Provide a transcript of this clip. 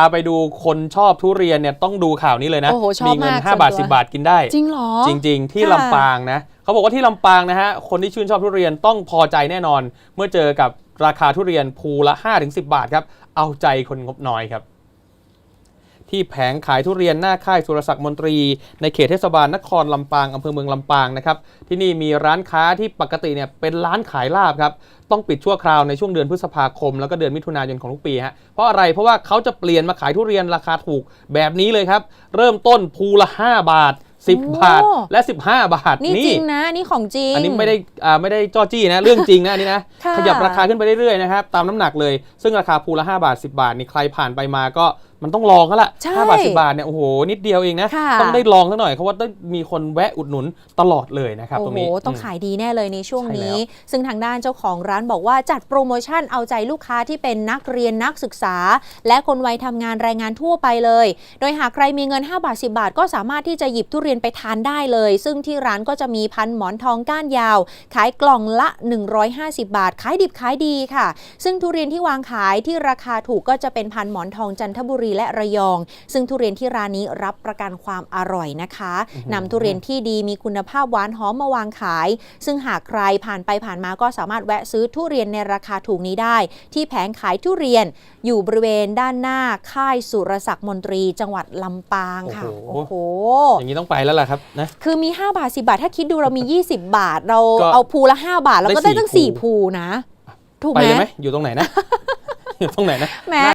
พาไปดูคนชอบทุเรียนเนี่ยต้องดูข่าวนี้เลยนะ โอ้โหชอบเงิน มาก5บาทส่วนตัว 10 บาทกินได้ จริงเหรอ จริง ๆ ที่ค่ะ ลำปางนะเขาบอกว่าที่ลำปางนะฮะคนที่ชื่นชอบทุเรียนต้องพอใจแน่นอน เมื่อเจอกับราคาทุเรียนภูละ 5-10 บาทครับ เอาใจคนงบน้อยครับ ที่แผงขายทุเรียนหน้าค่ายสุรศักดิ์มนตรี ในเขตเทศบาลนครลำปางอำเภอเมืองลำปางนะครับที่นี่มีร้านค้าที่ปกติเนี่ยเป็นร้านขายลาบครับต้องปิดชั่วคราวในช่วงเดือนพฤษภาคม แล้วก็เดือนมิถุนายนของทุกปีฮะเพราะอะไรเพราะว่าเขาจะเปลี่ยนมาขายทุเรียนราคาถูกแบบนี้เลยครับ เริ่มต้นภูละ 5 บาท10โอ้บาทและ 15 บาท นี่จริงนะ นี่ของจริง อันนี้ไม่ได้อ่าไม่ได้จ้อจี้นะ เรื่องจริงนะอันนี้นะค่ะขยับราคาขึ้นไปเรื่อยๆนะครับ ตามน้ำหนักเลย ซึ่งราคาภูละ 5 บาท 10 บาทนี่ใครผ่านไปมาก็มันต้องลองก็ละใช่5บาท10บาทเนี่ยโอ้โหนิดเดียวเองนะค่ะ ต้องได้ลองซะหน่อยเพราะว่าต้องมีคนแวะอุดหนุนตลอดเลยนะครับโอ้ตรงโห นี้ต้องม ขายดีแน่เลยในช่วงใช่นี้แล้วซึ่งทางด้านเจ้าของร้านบอกว่าจัดโปรโมชั่นเอาใจลูกค้าที่เป็นนักเรียนนักศึกษา และคนวัยทำงานแรงงานทั่วไปเลย โดยหากใครมีเงิน 5 บาท 10 บาท ก็สามารถที่จะหยิบทุเรียนไปทานได้เลย ซึ่งที่ร้านก็จะมีพันหมอนทองก้านยาว ขายกล่องละ 150 บาท ขายดิบขายดีค่ะ ซึ่งทุเรียนที่วางขายที่ราคาถูกก็จะเป็นพันหมอนทองจันทบุรีและระยอง ซึ่งทุเรียนที่ร้านนี้รับประกันความอร่อยนะคะนำทุเรียนที่ดีมีคุณภาพหวานหอมมาวางขาย ซึ่งหากใครผ่านไปผ่านมาก็สามารถแวะซื้อทุเรียนในราคาถูกนี้ได้ ที่แผงขายทุเรียนอยู่บริเวณด้านหน้าค่ายสุรศักดิ์มนตรี จังหวัดลำปางค่ะโอ้โหโอ้โหอย่างนี้ต้องไปแล้วล่ะครับนะคือมี 5 บาท 10 บาท ถ้าคิดดูเรามี 20 บาท เราก็เอาภูละ 5 บาทเราก็ได้ได้ตั้งสี่4ภูภูนะ ถูกไปไหมเลยไหมอยู่ตรงไหนนะ อยู่ตรงไหนนะแหม